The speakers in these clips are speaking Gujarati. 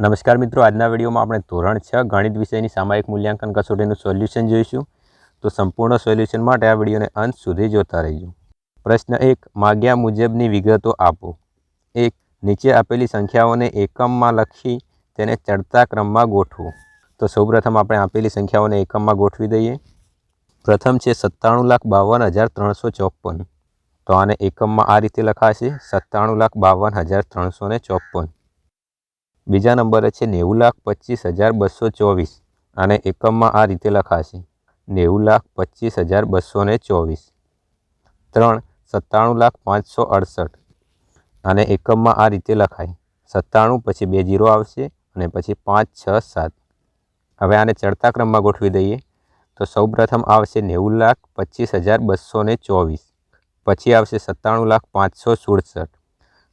નમસ્કાર મિત્રો, આજના વિડીયોમાં આપણે ધોરણ છ ગણિત વિષયની સામાયિક મૂલ્યાંકન કસોટીનું સોલ્યુશન જોઈશું. તો સંપૂર્ણ સોલ્યુશન માટે આ વિડીયોને અંત સુધી જોતા રહીજો. પ્રશ્ન એક, માગ્યા મુજબની વિગતો આપો. એક, નીચે આપેલી સંખ્યાઓને એકમમાં લખી તેને ચડતા ક્રમમાં ગોઠવો. તો સૌપ્રથમ આપણે આપેલી સંખ્યાઓને એકમમાં ગોઠવી દઈએ. પ્રથમ છે સત્તાણું લાખ બાવન હજાર ત્રણસો ચોપન તો આને એકમમાં આ રીતે લખાશે, સત્તાણું લાખ બાવન હજાર ત્રણસો ને ચોપન બીજા નંબરે છે નેવું લાખ પચીસ હજાર બસો ચોવીસ. અને એકમમાં આ રીતે લખાશે. નેવું લાખ પચીસ હજાર બસો ને ચોવીસ. ત્રણ સત્તાણું લાખ પાંચસો અડસઠ. અને એકમમાં આ રીતે લખાય. સત્તાણું પછી બે જીરો આવશે અને પછી પાંચ, છ, સાત. હવે આને ચડતા ક્રમમાં ગોઠવી દઈએ. તો સૌપ્રથમ આવશે નેવું લાખ પચીસ હજાર બસો ને ચોવીસ. પછી આવશે સત્તાણું લાખ પાંચસો સુડસઠ.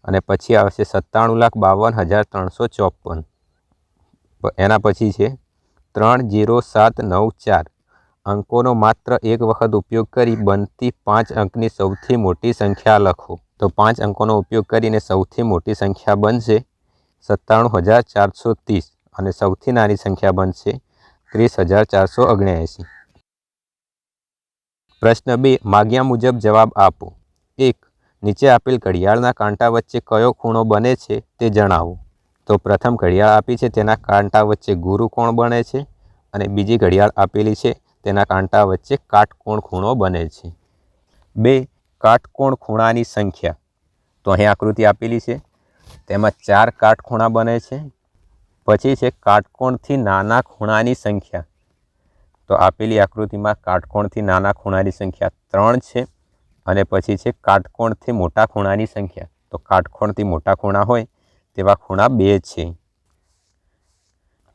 અને પછી આવશે સત્તાણું લાખ બાવન હજાર ત્રણસો ચોપન. એના પછી છે ત્રણ જીરો સાત નવ ચાર. અંકોનો માત્ર એક વખત ઉપયોગ કરી બનતી પાંચ અંકની સૌથી મોટી સંખ્યા લખો. તો પાંચ અંકોનો ઉપયોગ કરીને સૌથી મોટી સંખ્યા બનશે સત્તાણું હજાર ચારસો ત્રીસ અને સૌથી નાની સંખ્યા બનશે ત્રીસ હજાર ચારસો ઓગણ્યાએંસી પ્રશ્ન બે, માગ્યા મુજબ જવાબ આપો. એક નીચે આપેલ ઘડિયાળના કાંટા વચ્ચે કયો ખૂણો બને છે તે જણાવો. તો પ્રથમ ઘડિયાળ આપી છે તેના કાંટા વચ્ચે ગુરુ કોણ બને છે અને બીજી ઘડિયાળ આપેલી છે તેના કાંટા વચ્ચે કાટકોણ ખૂણો બને છે. બે, કાટકોણ ખૂણાની સંખ્યા. તો અહીં આકૃતિ આપેલી છે. તેમાં ચાર કાટખૂણા બને છે. પછી છે કાટકોણથી નાના ખૂણાની સંખ્યા. તો આપેલી આકૃતિમાં કાટકોણથી નાના ખૂણાની સંખ્યા ત્રણ છે. અને પછી છે કાટકોણથી મોટા ખૂણાની સંખ્યા. તો કાટકોણથી મોટા ખૂણા હોય તેવા ખૂણા બે છે.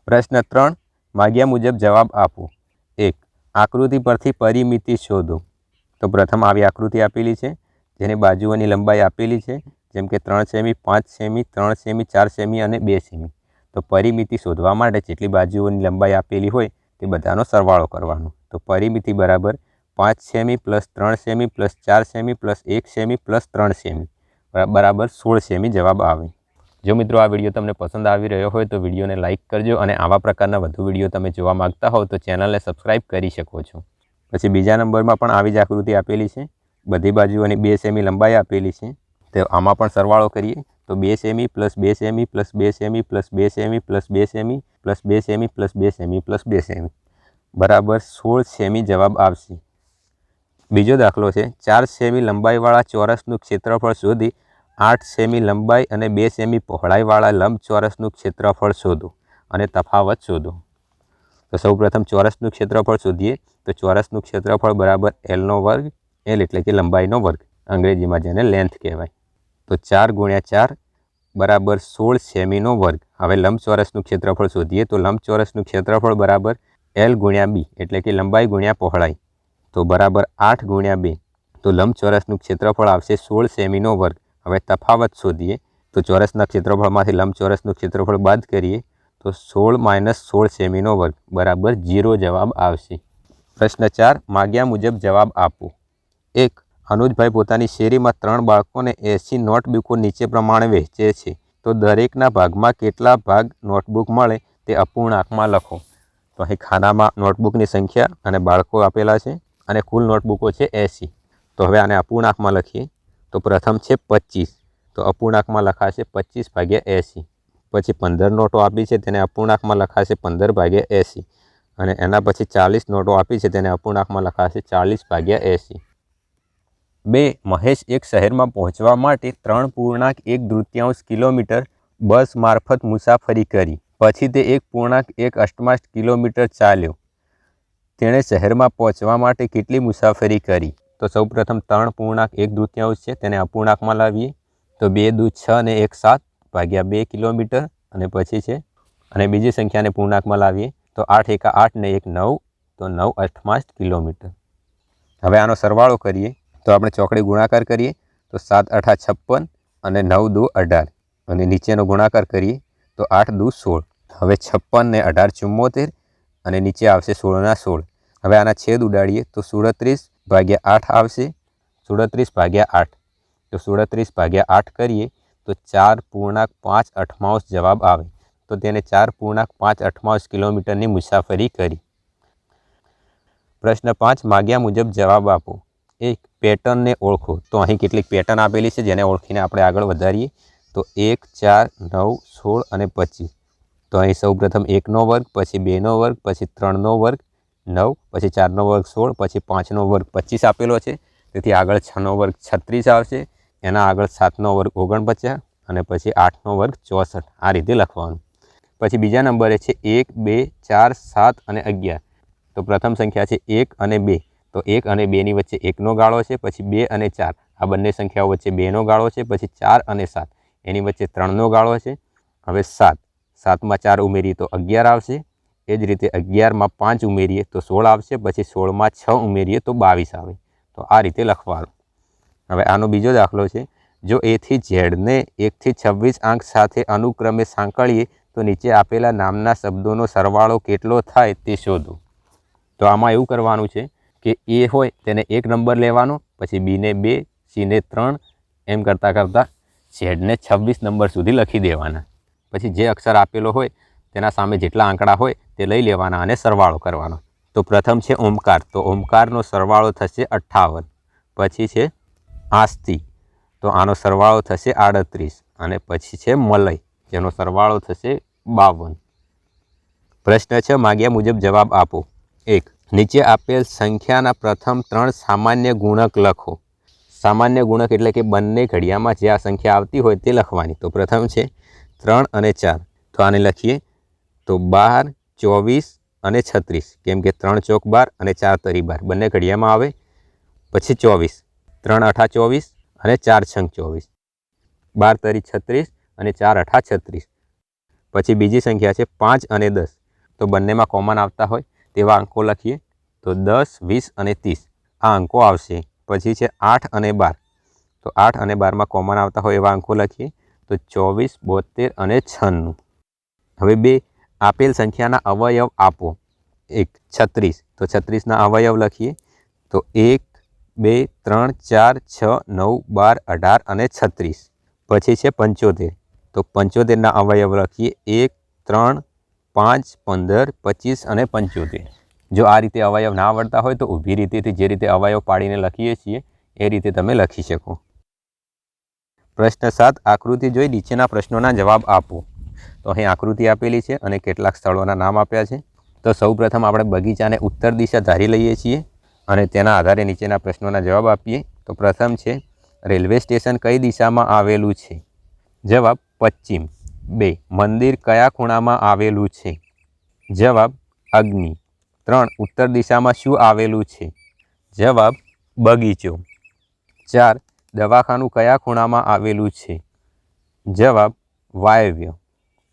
પ્રશ્ન ત્રણ, માગ્યા મુજબ જવાબ આપો. એક, આકૃતિ પરથી પરિમિતિ શોધો. તો પ્રથમ આવી આકૃતિ આપેલી છે, જેની બાજુઓની લંબાઈ આપેલી છે, જેમ કે ત્રણ સેમી, પાંચ સેમી, ત્રણ સેમી, ચાર સેમી અને બે સેમી. તો પરિમિતિ શોધવા માટે જેટલી બાજુઓની લંબાઈ આપેલી હોય તે બધાનો સરવાળો કરવાનો. તો પરિમિતિ બરાબર પાંચ સેમી પ્લસ ત્રણ સેમી પ્લસ ચાર સેમી પ્લસ એક સેમી પ્લસ ત્રણ સેમી બરાબર સોળ સેમી જવાબ આવે જો મિત્રો આ વીડિયો તમને પસંદ આવી રહ્યો હોય તો વિડીયોને લાઇક કરજો અને આવા પ્રકારના વધુ વીડિયો તમે જોવા માંગતા હોવ તો ચેનલને સબસ્ક્રાઇબ કરી શકો છો પછી બીજા નંબરમાં પણ આવી જ આકૃતિ આપેલી છે બધી બાજુઓની બે સેમી લંબાઈ આપેલી છે તો આમાં પણ સરવાળો કરીએ તો બે સેમી પ્લસ બે સેમી પ્લસ બે સેમી પ્લસ બે સેમી પ્લસ બે સેમી પ્લસ બે સેમી પ્લસ બે સેમી પ્લસ બે સેમી બરાબર સોળ સેમી જવાબ આવશે બીજો દાખલો છે, ચાર સેમી લંબાઈવાળા ચોરસનું ક્ષેત્રફળ શોધી, આઠ સેમી લંબાઈ અને બે સેમી પહોળાઈવાળા લંબચોરસનું ક્ષેત્રફળ શોધો અને તફાવત શોધો. તો સૌપ્રથમ ચોરસનું ક્ષેત્રફળ શોધીએ, તો ચોરસનું ક્ષેત્રફળ બરાબર એલનો વર્ગ એલ એટલે કે લંબાઈનો વર્ગ, અંગ્રેજીમાં જેને લેન્થ કહેવાય. તો ચાર ગુણ્યા ચાર બરાબર સોળ સેમીનો વર્ગ. હવે લંબચોરસનું ક્ષેત્રફળ શોધીએ, તો લંબચોરસનું ક્ષેત્રફળ બરાબર એલ ગુણ્યા બી એટલે કે લંબાઈ ગુણ્યા પહોળાઈ. તો બરાબર આઠ ગુણ્યા બે. તો લંબચોરસનું ક્ષેત્રફળ આવશે સોળ સેમીનો વર્ગ. હવે તફાવત શોધીએ. તો ચોરસના ક્ષેત્રફળમાંથી લંબચોરસનું ક્ષેત્રફળ બાદ કરીએ. તો સોળ માઇનસ સોળ સેમીનો વર્ગ. બરાબર જીરો જવાબ આવશે. પ્રશ્ન ચાર, માગ્યા મુજબ જવાબ આપો. એક, અનુજભાઈ પોતાની શેરીમાં ત્રણ બાળકોને એસી નોટબુકો નીચે પ્રમાણે વહેંચે છે. તો દરેકના ભાગમાં કેટલા ભાગ નોટબુક મળે તે અપૂર્ણાંકમાં લખો. તો અહીં ખાનામાં નોટબુકની સંખ્યા અને બાળકો આપેલા છે. અને કુલ નોટબુકો છે એસી. તો હવે આને અપૂર્ણાંકમાં લખીએ. તો પ્રથમ છે પચીસ. તો અપૂર્ણાંકમાં લખાશે પચીસ ભાગ્યા એંસી. પછી પંદર નોટો આપી છે તેને અપૂર્ણાંકમાં લખાશે પંદર ભાગ્યા એંસી. અને એના પછી ચાલીસ નોટો આપી છે તેને અપૂર્ણાંકમાં લખાશે ચાલીસ ભાગ્યા એંસી. બે, મહેશ એક શહેરમાં પહોંચવા માટે ત્રણ પૂર્ણાંક એક દૃત્યાંશ કિલોમીટર બસ મારફત મુસાફરી કરી. પછી તે એક પૂર્ણાંક એક અષ્ટમાશ કિલોમીટર ચાલ્યો. તેણે શહેરમાં પહોંચવા માટે કેટલી મુસાફરી કરી? તો સૌપ્રથમ ત્રણ પૂર્ણાંક, એક તૃતીયાંશ છે, તેને અપૂર્ણાંકમાં લાવીએ. તો બે દુ છ અને એક સાત ભાગ્યા બે કિલોમીટર અને પછી છે. અને બીજી સંખ્યાને પૂર્ણાંકમાં લાવીએ. તો આઠ એકા આઠ ને એક નવ, તો નવ અઠમાસ કિલોમીટર. હવે આનો સરવાળો કરીએ. તો આપણે ચોકડી ગુણાકાર કરીએ. તો સાત અઠા છપ્પન અને નવ દુ અઢાર. અને નીચેનો ગુણાકાર કરીએ. તો આઠ દુ સોળ. હવે છપ્પન ને અઢાર ચુમ્મોતેર અને નીચે આવશે સોળના સોળ. હવે આના છેદ ઉડાડીએ તો સુડત્રીસ ભાગ્યા આઠ આવશે. સુડત્રીસ ભાગ્યા આઠ. તો સુડત્રીસ ભાગ્યા આઠ કરીએ તો ચાર પૂર્ણાંક પાંચ અઠમાઉસ જવાબ આવે. તો તેને ચાર પૂર્ણાંક પાંચ અઠમાઉસ કિલોમીટરની મુસાફરી કરી. પ્રશ્ન પાંચ, માગ્યા મુજબ જવાબ આપો. એક, પેટર્નને ઓળખો. તો અહીં કેટલીક પેટર્ન આપેલી છે જેને ઓળખીને આપણે આગળ વધારીએ. તો એક, ચાર, નવ, સોળ અને પચીસ. તો અહીં સૌપ્રથમ એકનો વર્ગ, પછી બેનો વર્ગ, પછી ત્રણનો વર્ગ નવ, પછી ચારનો વર્ગ સોળ, પછી પાંચનો વર્ગ પચીસ આપેલો છે. તેથી આગળ છનો વર્ગ છત્રીસ આવશે, એના આગળ સાતનો વર્ગ ઓગણપચાસ અને પછી આઠનો વર્ગ ચોસઠ, આ રીતે લખવાનું. પછી બીજા નંબરે છે એક, બે, ચાર, સાત અને અગિયાર. તો પ્રથમ સંખ્યા છે એક અને બે. તો એક અને બેની વચ્ચે એકનો ગાળો છે, પછી બે અને ચાર. આ બંને સંખ્યાઓ વચ્ચે બેનો ગાળો છે, પછી ચાર અને સાત. એની વચ્ચે ત્રણનો ગાળો છે. હવે સાત. સાતમાં ચાર ઉમેરી તો અગિયાર આવશે. એ જ રીતે અગિયારમાં પાંચ ઉમેરીએ તો સોળ આવશે, પછી સોળમાં છ ઉમેરીએ તો બાવીસ આવે. તો આ રીતે લખવાનું. હવે આનો બીજો દાખલો છે. જો એથી ઝેડને એકથી છવ્વીસ આંક સાથે અનુક્રમે સાંકળીએ તો નીચે આપેલા નામના શબ્દોનો સરવાળો કેટલો થાય તે શોધો. તો આમાં એવું કરવાનું છે કે એ હોય તેને એક નંબર લેવાનો, પછી બીને બે સીને ત્રણ, એમ કરતાં કરતાં ઝેડને છવ્વીસ નંબર સુધી લખી દેવાના. પછી જે અક્ષર આપેલો હોય તેના સામે જેટલા આંકડા હોય તે લઈ લેવાના અને સરવાળો કરવાનો. તો પ્રથમ છે ઓમકાર. તો ઓમકારનો સરવાળો થશે અઠ્ઠાવન. પછી છે આસ્તી. તો આનો સરવાળો થશે આડત્રીસ. અને પછી છે મલય. જેનો સરવાળો થશે બાવન. પ્રશ્ન છે માગ્યા મુજબ જવાબ આપો. એક. નીચે આપેલ સંખ્યાના પ્રથમ ત્રણ સામાન્ય ગુણક લખો. સામાન્ય ગુણક એટલે કે બંને ઘડિયામાં જે આ સંખ્યા આવતી હોય તે લખવાની. તો પ્રથમ છે ત્રણ અને ચાર. તો આને લખીએ તો બાર, ચોવીસ અને છત્રીસ. કેમ કે ત્રણ ચોક બાર અને ચાર તરી બાર. બંને ઘડિયામાં આવે. પછી ચોવીસ. ત્રણ અઠા ચોવીસ અને ચાર છંગ ચોવીસ. બાર તરી છત્રીસ અને ચાર અઠા છત્રીસ. પછી બીજી સંખ્યા છે પાંચ અને દસ. તો બંનેમાં કોમન આવતા હોય તેવા અંકો લખીએ. તો દસ, વીસ અને ત્રીસ. આ અંકો આવશે. પછી છે આઠ અને બાર. તો આઠ અને બારમાં કોમન આવતા હોય એવા અંકો લખીએ. તો ચોવીસ, બોતેર અને છન્નું. હવે બે આપેલ સંખ્યાના અવયવ આપો. એક, છત્રીસ. તો છત્રીસના અવયવ લખીએ. તો એક, બે, ત્રણ, ચાર, છ, નવ, બાર, અઢાર અને છત્રીસ. પછી છે પંચોતેર. તો પંચોતેરના અવયવ લખીએ. એક, ત્રણ, પાંચ, પંદર, પચીસ અને પંચોતેર. જો આ રીતે અવયવ ના આવડતા હોય તો ઊભી રીતેથી જે રીતે અવયવ પાડીને લખીએ છીએ, એ રીતે તમે લખી શકો. પ્રશ્ન સાત, આકૃતિ જોઈ નીચેના પ્રશ્નોના જવાબ આપો. તો અહીં આકૃતિ આપેલી છે અને કેટલાક સ્થળોના નામ આપ્યા છે. તો સૌપ્રથમ આપણે બગીચાને ઉત્તર દિશા ધારી લઈએ છીએ અને તેના આધારે નીચેના પ્રશ્નોના જવાબ આપીએ. તો પ્રથમ છે, રેલવે સ્ટેશન કઈ દિશામાં આવેલું છે? જવાબ, પશ્ચિમ. બે, મંદિર કયા ખૂણામાં આવેલું છે? જવાબ, અગ્નિ. ત્રણ, ઉત્તર દિશામાં શું આવેલું છે? જવાબ, બગીચો. ચાર, દવાખાનું કયા ખૂણામાં આવેલું છે? જવાબ, વાયવ્ય.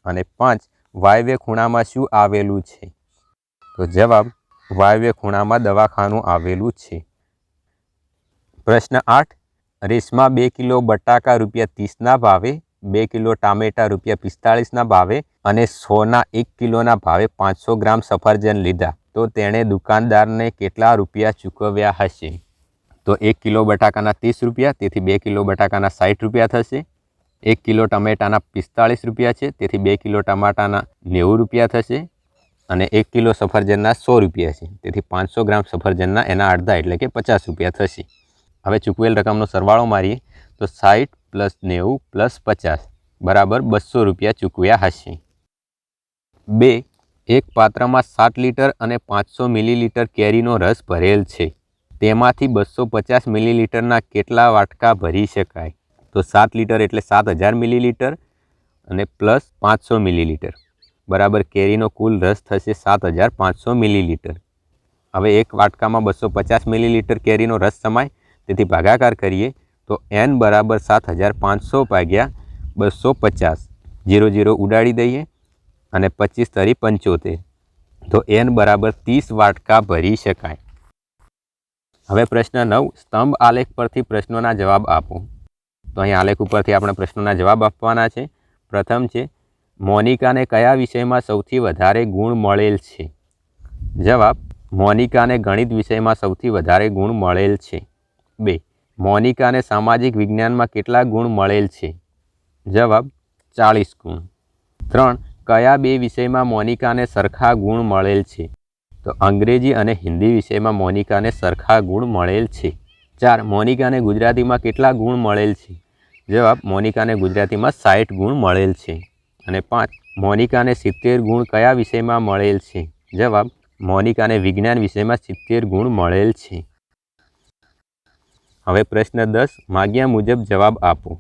અને પાંચ, વાયવ્ય ખૂણામાં શું આવેલું છે? તો જવાબ, વાયવ્ય ખૂણામાં દવાખાનું આવેલું છે. પ્રશ્ન આઠ, રેશમાં બે કિલો બટાકા રૂપિયા ત્રીસના ભાવે, બે કિલો ટામેટા રૂપિયા પિસ્તાળીસના ભાવે અને સોના એક કિલોના ભાવે પાંચસો ગ્રામ સફરજન લીધા. તો તેણે દુકાનદારને કેટલા રૂપિયા ચૂકવ્યા હશે? તો એક કિલો બટાકાના ત્રીસ રૂપિયા, તેથી બે કિલો બટાકાના સાઠ રૂપિયા થશે. એક કિલો ટમેટાના પિસ્તાળીસ રૂપિયા છે, તેથી બે કિલો ટમાટાના નેવું રૂપિયા થશે અને એક કિલો સફરજનના સો રૂપિયા છે, તેથી પાંચસો ગ્રામ સફરજનના એના અડધા એટલે કે પચાસ રૂપિયા થશે. હવે ચૂકવેલ રકમનો સરવાળો મારીએ તો સાઠ પ્લસ નેવું પ્લસ પચાસ બરાબર બસો રૂપિયા ચૂકવ્યા હશે. બે, એક પાત્રમાં સાત લીટર અને પાંચસો મિલીલીટર કેરીનો રસ ભરેલ છે. તેમાંથી બસો પચાસ મિલીલીટરના કેટલા વાટકા ભરી શકાય? તો સાત લીટર એટલે સાત હજાર મિલીલીટર અને પ્લસ પાંચસો મિલીલીટર. બરાબર કેરીનો કુલ રસ થશે સાત હજાર પાંચસો મિલીલીટર. હવે એક વાટકામાં બસો પચાસ મિલીલીટર કેરીનો રસ સમાય, તેથી ભાગાકાર કરીએ, તો એન બરાબર સાત હજાર પાંચસો ભાગ્યા બસો પચાસ. જીરો જીરો ઉડાડી દઈએ અને પચીસ તરી પંચોતેર. તો એન બરાબર ત્રીસ વાટકા ભરી શકાય. હવે પ્રશ્ન નવ, સ્તંભ આલેખ પરથી પ્રશ્નોના જવાબ આપો. તો અહીં આલેખ ઉપરથી આપણે પ્રશ્નોના જવાબ આપવાના છે. પ્રથમ છે, મોનિકાને કયા વિષયમાં સૌથી વધારે ગુણ મળેલ છે? જવાબ, મોનિકાને ગણિત વિષયમાં સૌથી વધારે ગુણ મળેલ છે. બે, મોનિકાને સામાજિક વિજ્ઞાનમાં કેટલા ગુણ મળેલ છે? જવાબ, ચાળીસ ગુણ. ત્રણ, કયા બે વિષયમાં મોનિકાને સરખા ગુણ મળેલ છે? તો અંગ્રેજી અને હિન્દી વિષયમાં મોનિકાને સરખા ગુણ મળેલ છે. ચાર, મોનિકાને ગુજરાતીમાં કેટલા ગુણ મળેલ છે? જવાબ, મોનિકાને ગુજરાતીમાં સાઠ ગુણ મળેલ છે. અને પાંચ, મોનિકાને સિત્તેર ગુણ કયા વિષયમાં મળેલ છે? જવાબ, મોનિકાને વિજ્ઞાન વિષયમાં સિત્તેર ગુણ મળેલ છે. હવે પ્રશ્ન દસ, માગ્યા મુજબ જવાબ આપો.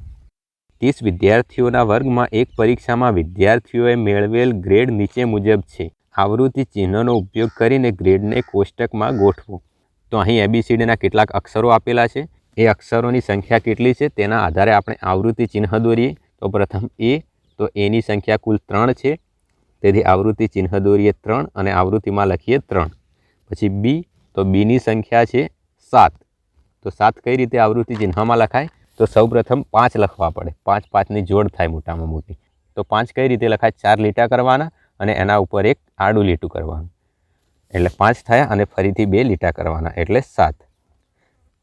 ત્રીસ વિદ્યાર્થીઓના વર્ગમાં એક પરીક્ષામાં વિદ્યાર્થીઓએ મેળવેલ ગ્રેડ નીચે મુજબ છે. આવૃત્તિ ચિહ્નનો ઉપયોગ કરીને ગ્રેડને કોષ્ટકમાં ગોઠવો. તો અહીં એબીસીડીના કેટલાક અક્ષરો આપેલા છે. એ અક્ષરોની સંખ્યા કેટલી છે? તેના આધારે આપણે આવૃત્તિ ચિહ્ન દોરીએ. તો પ્રથમ એ તો એની સંખ્યા કુલ ત્રણ છે. તેથી આવૃત્તિ ચિહ્ન દોરીએ ત્રણ અને આવૃત્તિમાં લખીએ ત્રણ. પછી બી તો બીની સંખ્યા છે સાત. તો સાત કઈ રીતે આવૃત્તિ ચિહ્નમાં લખાય? તો સૌપ્રથમ પાંચ લખવા પડે. પાંચ પાંચની જોડ થાય મોટામાં મોટી. તો પાંચ કઈ રીતે લખાય? ચાર લીટા કરવાના અને એના ઉપર એક આડું લીટું કરવાનું. એટલે પાંચ થયા અને ફરીથી બે લીટા કરવાના, એટલે સાત.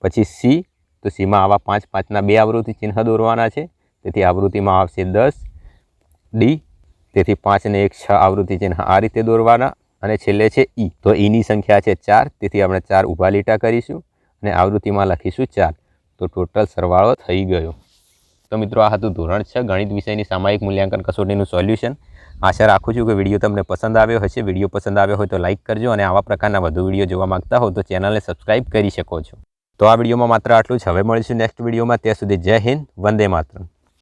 પછી સી, તો સીમાં આવા પાંચ, પાંચના બે આવૃત્તિ ચિહ્ન દોરવાના છે. તેથી આવૃત્તિમાં આવશે દસ. ડી, તેથી પાંચને એક છ આવૃત્તિ ચિહ્ન આ રીતે દોરવાના. અને છેલ્લે છે ઈ. તો ઈની સંખ્યા છે ચાર, તેથી આપણે ચાર ઊભા લીટા કરીશું અને આવૃત્તિમાં લખીશું ચાર. તો ટોટલ સરવાળો થઈ ગયો. તો મિત્રો, આ હતું ધોરણ છ ગણિત વિષયની સામાયિક મૂલ્યાંકન કસોટીનું સોલ્યુશન. આશા રાખું છું કે વીડિયો તમને પસંદ આવ્યો હશે. વીડિયો પસંદ આવ્યો હોય તો લાઇક કરજો અને આવા પ્રકારના વધુ વીડિયો જોવા માંગતા હો તો ચેનલને સબસ્ક્રાઇબ કરી શકો છો. તો આ વિડીયોમાં માત્ર આટલું જ. હવે મળીશું નેક્સ્ટ વિડીયોમાં. ત્યાં સુધી જય હિન્દ, વંદે માતરમ.